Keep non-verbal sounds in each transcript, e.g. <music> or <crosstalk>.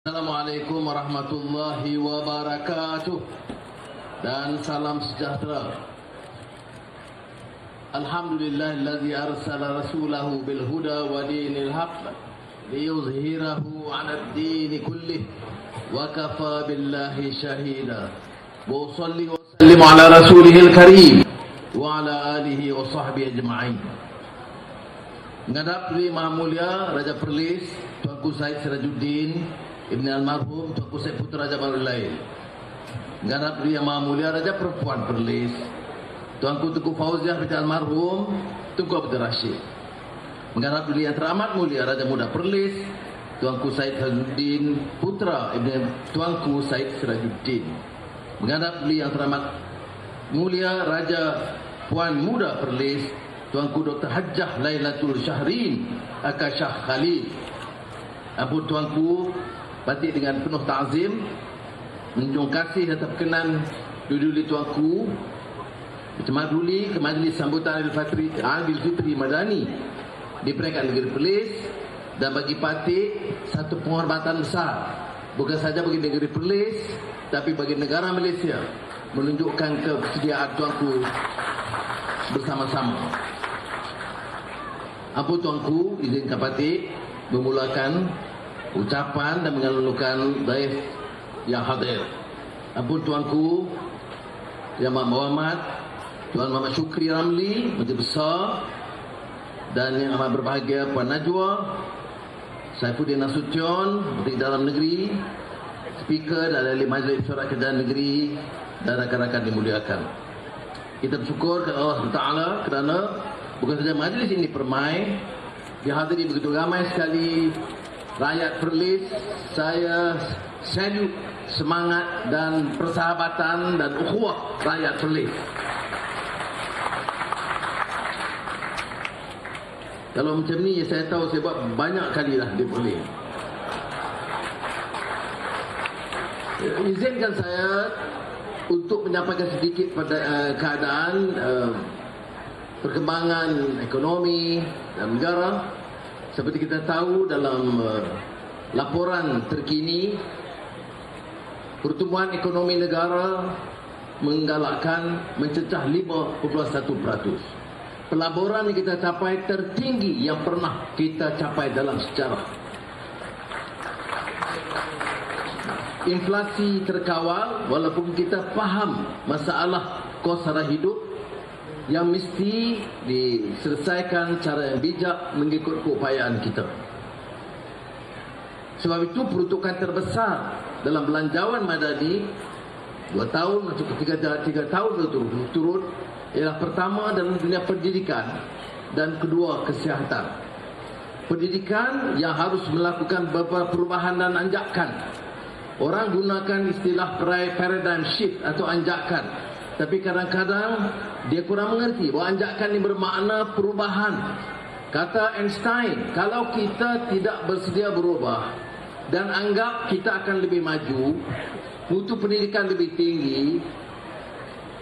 Assalamualaikum warahmatullahi wabarakatuh dan salam sejahtera. Alhamdulillah alladhi arsala rasulahu bil huda wa dinil haqq liyuzhirahu 'ala ad-din kullih wa kafa billahi shahida. Wa usalli wa sallim 'ala rasulihil karim wa 'ala alihi wa sahbihi ajma'in. Menghadap Diri Maha Mulia Raja Perlis Tuanku Said Sirajuddin Ibn Almarhum Tuanku Said Putra Lain. Menghadap Diri Yang Maha Mulia Raja Perempuan Perlis. Tuanku Tuku Fauziah Binti Almarhum Tuku Abdul Rashid. Menghadap Diri Yang Teramat Mulia Raja Muda Perlis Tuanku Said Sirajuddin Putra Ibn Tuanku Said Sirajuddin. Menghadap Diri Yang Teramat Mulia Raja Puan Muda Perlis Tuanku Dr. Hajjah Lailatul Syahrin Akashah Khalil. Ampun Tuanku Batik dengan penuh ta'zim Menjung kasih dan perkenan Duduli Tuanku Bercemah duli ke majlis sambutan Adil Fitri, Adil Fitri Madani Di peringkat negeri Perlis Dan bagi Patik Satu penghormatan besar. Bukan saja bagi negeri Perlis Tapi bagi negara Malaysia Menunjukkan kesediaan Tuanku Bersama-sama. Apa tuanku? Izinkan patik memulakan ucapan dan mengalulukan daif yang hadir. Ampun tuanku yang Muhammad Tuan Muhammad Syukri Ramli Menteri Besar dan yang amat berbahagia Puan Najwa Saifuddin Nasution Menteri Dalam Negeri Speaker dan ahli Majlis Syurah Kerajaan Negeri dan rakan-rakan dimuliakan. Kita bersyukur kepada Allah Taala kerana Bukan saja majlis ini permai Dihadiri begitu ramai sekali Rakyat Perlis Saya salute semangat dan persahabatan dan ukhuwah rakyat Perlis. Kalau macam ni saya tahu saya buat banyak kali lah di Perlis. Izinkan saya untuk menyampaikan sedikit pada uh, keadaan uh, perkembangan ekonomi dalam negara seperti kita tahu dalam uh, laporan terkini pertumbuhan ekonomi negara menggalakkan mencecah 5.1%. Pelaburan yang kita capai tertinggi yang pernah kita capai dalam sejarah. Inflasi terkawal walaupun kita faham masalah kos sara hidup yang mesti diselesaikan cara yang bijak mengikut keupayaan kita. Sebab itu peruntukan terbesar dalam belanjawan madani dua tahun atau tiga, tiga tahun berturut-turut ialah pertama dalam dunia pendidikan dan kedua kesihatan. Pendidikan yang harus melakukan beberapa perubahan dan anjakan. Orang gunakan istilah paradigm shift atau anjakan tapi kadang-kadang dia kurang mengerti bahawa anjakan ini bermakna perubahan. Kata Einstein, kalau kita tidak bersedia berubah dan anggap kita akan lebih maju, mutu pendidikan lebih tinggi,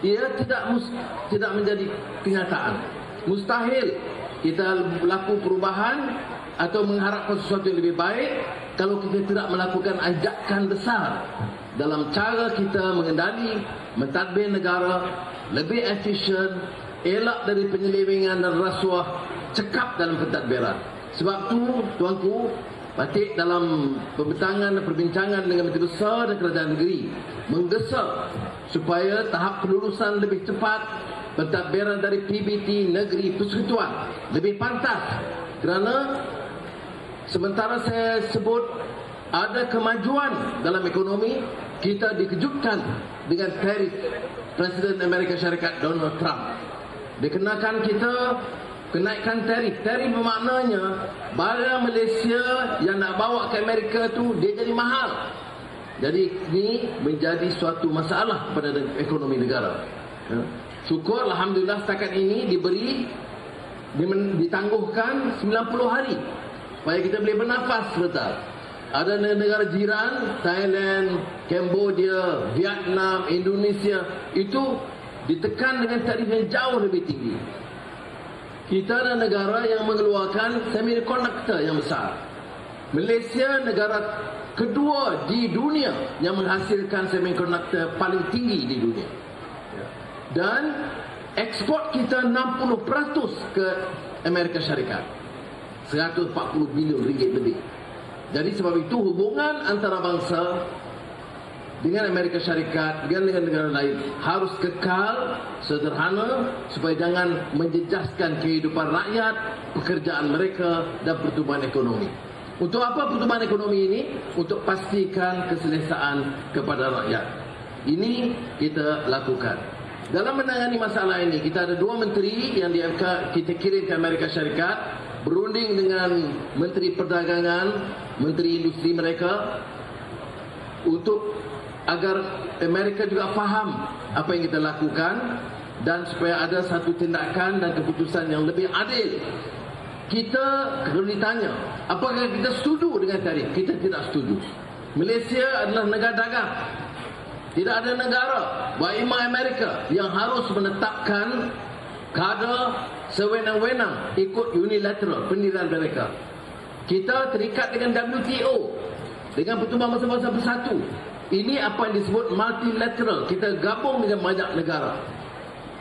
ia tidak mus, tidak menjadi kenyataan. Mustahil kita berlaku perubahan atau mengharapkan sesuatu yang lebih baik kalau kita tidak melakukan anjakan besar dalam cara kita mengendali mentadbir negara lebih efisien elak dari penyelewengan dan rasuah cekap dalam pentadbiran. Sebab tu tuanku batik dalam pembentangan dan perbincangan dengan Menteri Besar dan Kerajaan Negeri menggesa supaya tahap kelulusan lebih cepat pentadbiran dari PBT negeri persekutuan lebih pantas kerana sementara saya sebut ada kemajuan dalam ekonomi kita dikejutkan dengan tarif Presiden Amerika Syarikat Donald Trump. Dikenakan kita kenaikan tarif. Tarif bermaknanya barang Malaysia yang nak bawa ke Amerika tu dia jadi mahal. Jadi ini menjadi suatu masalah pada ekonomi negara. Ya. Syukur Alhamdulillah setakat ini diberi ditangguhkan 90 hari supaya kita boleh bernafas sebentar. Ada negara jiran, Thailand, Cambodia, Vietnam, Indonesia, itu ditekan dengan tarif yang jauh lebih tinggi. Kita adalah negara yang mengeluarkan semiconductor yang besar. Malaysia negara kedua di dunia yang menghasilkan semiconductor paling tinggi di dunia. Dan ekspor kita 60% ke Amerika Syarikat. 140 bilion ringgit lebih. Jadi sebab itu hubungan antara bangsa dengan Amerika Syarikat dengan negara-negara lain harus kekal sederhana supaya jangan menjejaskan kehidupan rakyat, pekerjaan mereka dan pertumbuhan ekonomi. Untuk apa pertumbuhan ekonomi ini? Untuk pastikan keselesaan kepada rakyat. Ini kita lakukan. Dalam menangani masalah ini, kita ada dua menteri yang kita kirim ke Amerika Syarikat berunding dengan Menteri Perdagangan, Menteri Industri mereka untuk agar Amerika juga faham apa yang kita lakukan dan supaya ada satu tindakan dan keputusan yang lebih adil. Kita kalau ditanya, apakah kita setuju dengan tarif? Kita tidak setuju. Malaysia adalah negara dagang. Tidak ada negara, baik Amerika yang harus menetapkan kadar sewenang-wenang ikut unilateral pendirian mereka. Kita terikat dengan WTO dengan pertumbuhan masa-masa bersatu ini apa yang disebut multilateral. Kita gabung dengan banyak negara.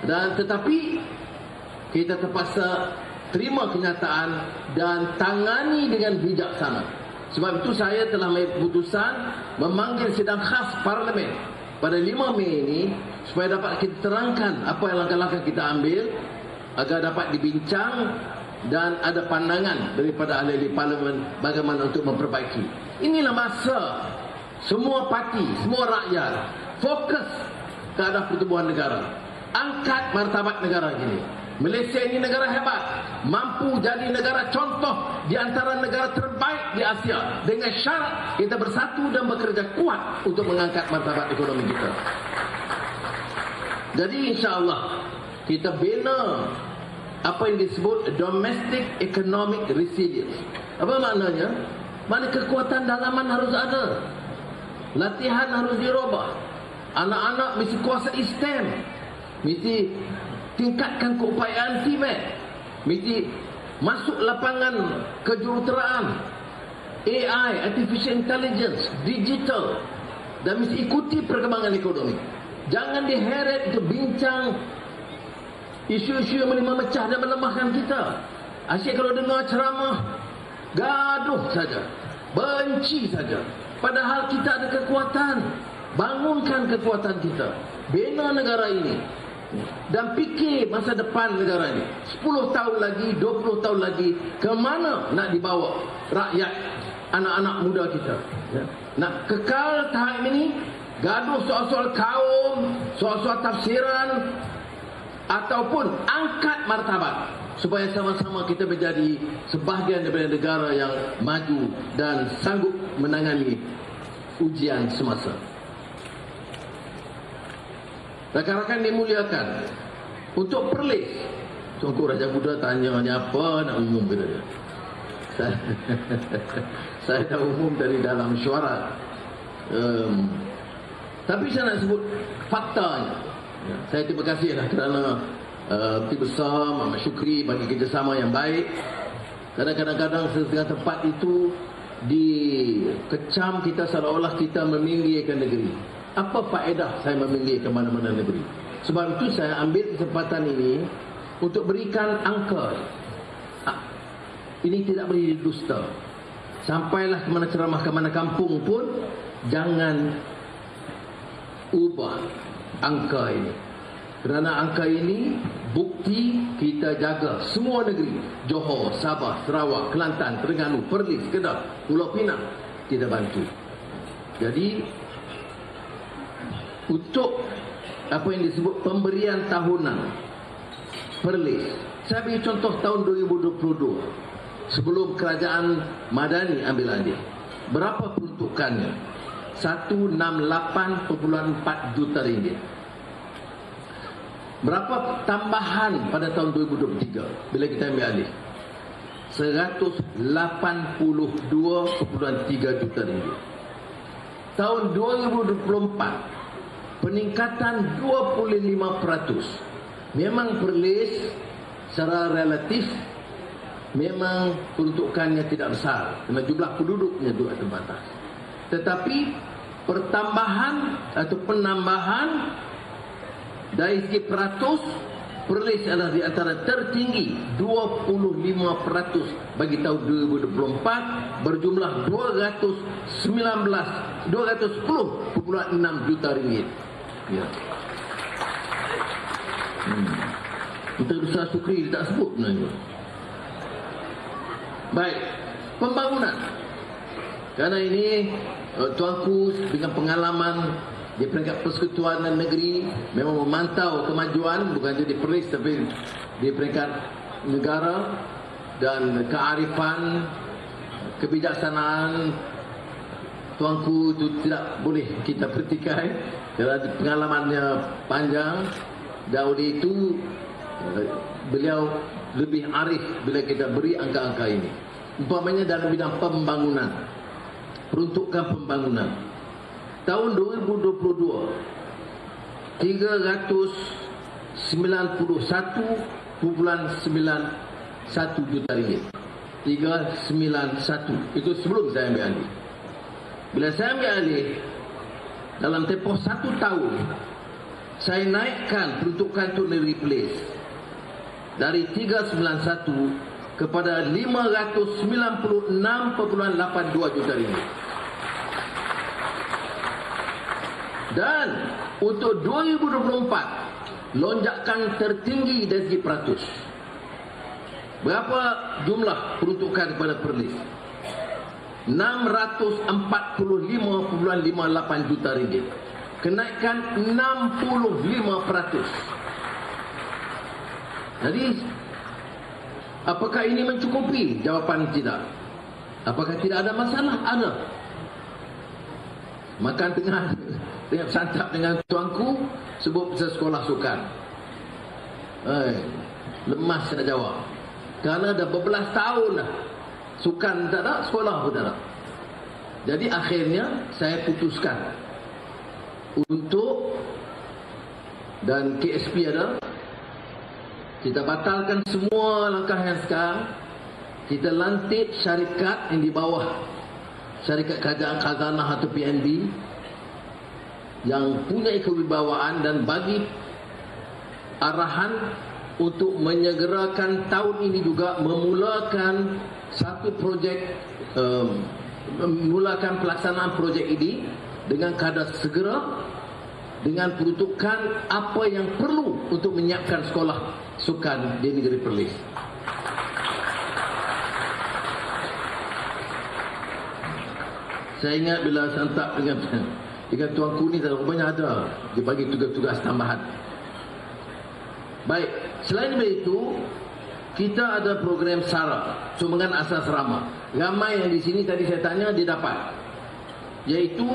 Dan tetapi kita terpaksa terima kenyataan dan tangani dengan bijaksana. Sebab itu saya telah mengambil keputusan memanggil sidang khas parlimen pada 5 Mei ini supaya dapat kita terangkan apa yang langkah-langkah kita ambil agar dapat dibincang dan ada pandangan daripada ahli-ahli parlimen bagaimana untuk memperbaiki. Inilah masa semua parti, semua rakyat fokus ke arah pertumbuhan negara. Angkat martabat negara ini. Malaysia ini negara hebat, mampu jadi negara contoh di antara negara terbaik di Asia dengan syarat kita bersatu dan bekerja kuat untuk mengangkat martabat ekonomi kita. Jadi insya-Allah kita bina apa yang disebut domestic economic resilience. Apa maknanya? Mana kekuatan dalaman harus ada. Latihan harus dirubah. Anak-anak mesti kuasa STEM. Mesti tingkatkan keupayaan TMED. Mesti masuk lapangan kejuruteraan. AI, Artificial Intelligence, Digital. Dan mesti ikuti perkembangan ekonomi. Jangan diheret untuk bincang isu-isu yang memecah dan melemahkan kita. Asyik kalau dengar ceramah, gaduh saja. Benci saja. Padahal kita ada kekuatan. Bangunkan kekuatan kita. Bina negara ini. Dan fikir masa depan negara ini. 10 tahun lagi, 20 tahun lagi. Ke mana nak dibawa rakyat, anak-anak muda kita. Ya. Nak kekal tahap ini, gaduh soal-soal kaum, soal-soal tafsiran, ataupun angkat martabat supaya sama-sama kita menjadi sebahagian daripada negara yang maju dan sanggup menangani ujian semasa. Rakan-rakan dimuliakan untuk perlis. Tunggu Raja Buddha tanya ni apa nak umum kata dia. Saya, <laughs> saya dah umum dari dalam syuarat. Um, tapi saya nak sebut faktanya. Saya terima kasih lah kerana uh, Peti Besar, Mama Syukri bagi kerjasama yang baik. Kadang-kadang setengah tempat itu dikecam kita seolah-olah kita meminggirkan negeri. Apa faedah saya meminggirkan mana-mana negeri? Sebab itu saya ambil kesempatan ini untuk berikan angka. Ini tidak boleh didusta. Sampailah ke mana ceramah ke mana kampung pun jangan ubah angka ini. Kerana angka ini bukti kita jaga semua negeri. Johor, Sabah, Sarawak, Kelantan, Terengganu, Perlis, Kedah, Pulau Pinang. Kita bantu. Jadi, untuk apa yang disebut pemberian tahunan Perlis. Saya beri contoh tahun 2022. Sebelum kerajaan Madani ambil alih. Berapa peruntukannya? 168.4 juta ringgit. Berapa tambahan pada tahun 2023 bila kita ambil alih? 182.3 juta ringgit. Tahun 2024 peningkatan 25%. Memang perlis secara relatif memang peruntukannya tidak besar kerana jumlah penduduknya juga terbatas. Tetapi pertambahan atau penambahan dari segi peratus Perlis adalah di antara tertinggi 25% bagi tahun 2024 berjumlah 219 210.6 juta ringgit. Ya. Hmm. Kita besar sukri tak sebut sebenarnya. Baik, pembangunan. Karena ini uh, tuanku dengan pengalaman di peringkat persekutuan negeri memang memantau kemajuan bukan saja di Perlis tapi di peringkat negara dan kearifan kebijaksanaan. Tuanku itu tidak boleh kita pertikai kerana pengalamannya panjang. Dan oleh itu eh, beliau lebih arif bila kita beri angka-angka ini. Umpamanya dalam bidang pembangunan peruntukan pembangunan. Tahun 2022 391.91 juta ringgit. 391 itu sebelum saya ambil alih. Bila saya ambil alih dalam tempoh satu tahun saya naikkan peruntukan to replace dari 391 kepada 596.82 juta ringgit Dan untuk 2024 lonjakan tertinggi dari segi peratus. Berapa jumlah peruntukan kepada Perlis? 645.58 juta ringgit. Kenaikan 65 peratus. Jadi apakah ini mencukupi? Jawapan tidak. Apakah tidak ada masalah? Ada. Makan tengah <laughs> dengan santap dengan tuanku sebut pasal sekolah sukan. Hai, lemas nak jawab. Kerana dah berbelas tahun dah. Sukan tak ada, sekolah pun tak ada. Jadi akhirnya saya putuskan untuk dan KSP ada kita batalkan semua langkah yang sekarang. Kita lantik syarikat yang di bawah. Syarikat kerajaan khazanah atau PNB yang punya kewibawaan dan bagi arahan untuk menyegerakan tahun ini juga memulakan satu projek um, memulakan pelaksanaan projek ini dengan kadar segera dengan peruntukan apa yang perlu untuk menyiapkan sekolah sukan di negeri Perlis. Saya ingat bila santap dengan dengan tuanku ni tak banyak ada. Dia bagi tugas-tugas tambahan. Baik selain itu kita ada program SARA sumbangan asas rama ramai yang di sini tadi saya tanya dia dapat. Iaitu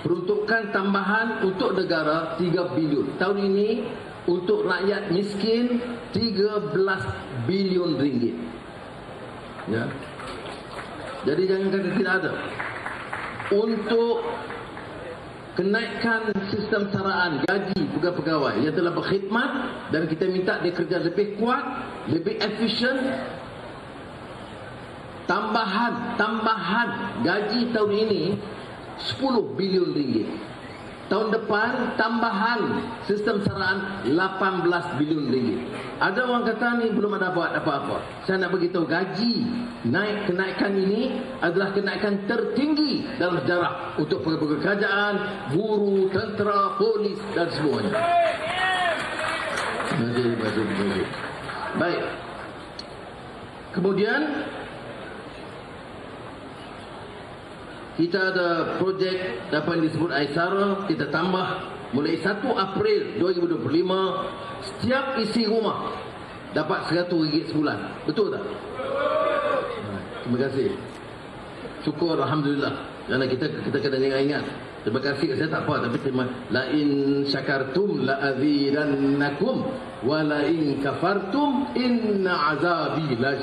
peruntukan tambahan untuk negara 3 bilion. Tahun ini untuk rakyat miskin 13 bilion ringgit ya jadi jangan kata tidak ada untuk kenaikan sistem saraan gaji pegawai-pegawai yang telah berkhidmat dan kita minta dia kerja lebih kuat, lebih efisien. Tambahan, tambahan gaji tahun ini 10 bilion ringgit. Tahun depan tambahan sistem saraan 18 bilion ringgit. Ada orang kata ni belum ada buat apa-apa. Saya nak beritahu gaji naik kenaikan ini adalah kenaikan tertinggi dalam sejarah untuk pegawai kerajaan, guru, tentera, polis dan semuanya. Baik. Kemudian kita ada projek dapat disebut Aisara kita tambah mulai 1 April 2025 setiap isi rumah dapat 100 ringgit sebulan. Betul tak? terima kasih. Syukur Alhamdulillah. Kerana kita kita kena ingat ingat terima kasih. Saya tak apa tapi terima la in syakartum la azidannakum wa la in kafartum inna azabi la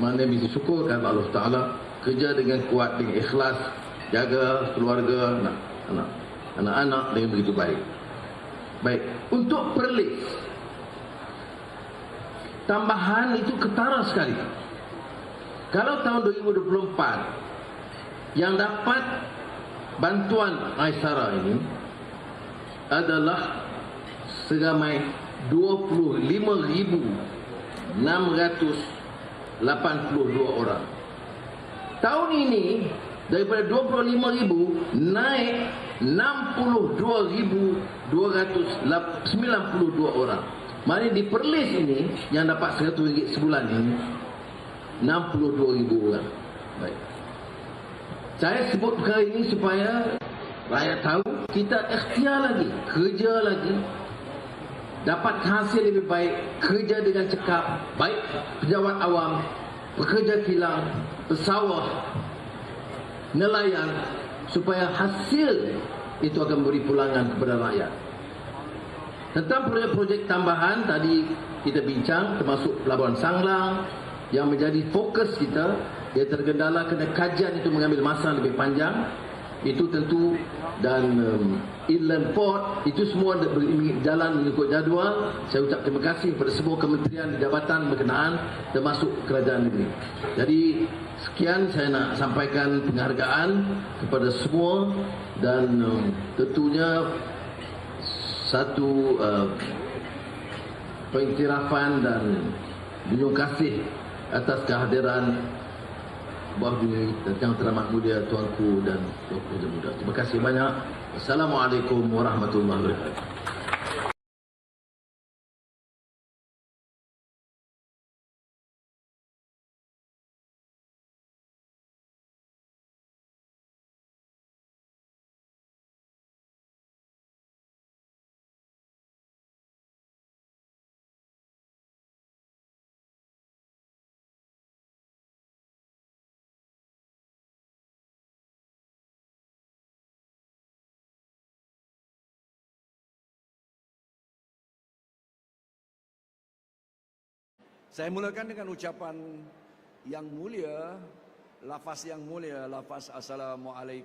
mana bisa syukur? Kerana Allah Ta'ala kerja dengan kuat dengan ikhlas jaga keluarga anak anak anak-anak dengan begitu baik. Baik. Untuk perlis tambahan itu ketara sekali. Kalau tahun 2024 yang dapat bantuan Aisara ini adalah seramai 25,682 orang. Tahun ini daripada 25,000 naik 62,292 orang. Maknanya di Perlis ini yang dapat RM100 sebulan ini 62,000 orang. Baik. Saya sebut perkara ini supaya rakyat tahu kita ikhtiar lagi, kerja lagi, dapat hasil lebih baik, kerja dengan cekap, baik pejabat awam, pekerja kilang, pesawah, nelayan, supaya hasil itu akan beri pulangan kepada rakyat. Tentang projek-projek tambahan tadi kita bincang termasuk Pelabuhan Sanglang yang menjadi fokus kita dia tergendala kerana kajian itu mengambil masa lebih panjang itu tentu dan um, inland port itu semua jalan mengikut jadual. Saya ucap terima kasih kepada semua kementerian jabatan berkenaan termasuk kerajaan negeri. Jadi sekian saya nak sampaikan penghargaan kepada semua dan um, tentunya satu uh, pengiktirafan dan junjung kasih atas kehadiran Bahagia yang teramat mulia tuanku dan tuanku yang muda. Terima kasih banyak. Assalamualaikum warahmatullahi wabarakatuh. Saya mulakan dengan ucapan yang mulia, lafaz yang mulia, lafaz Assalamualaikum.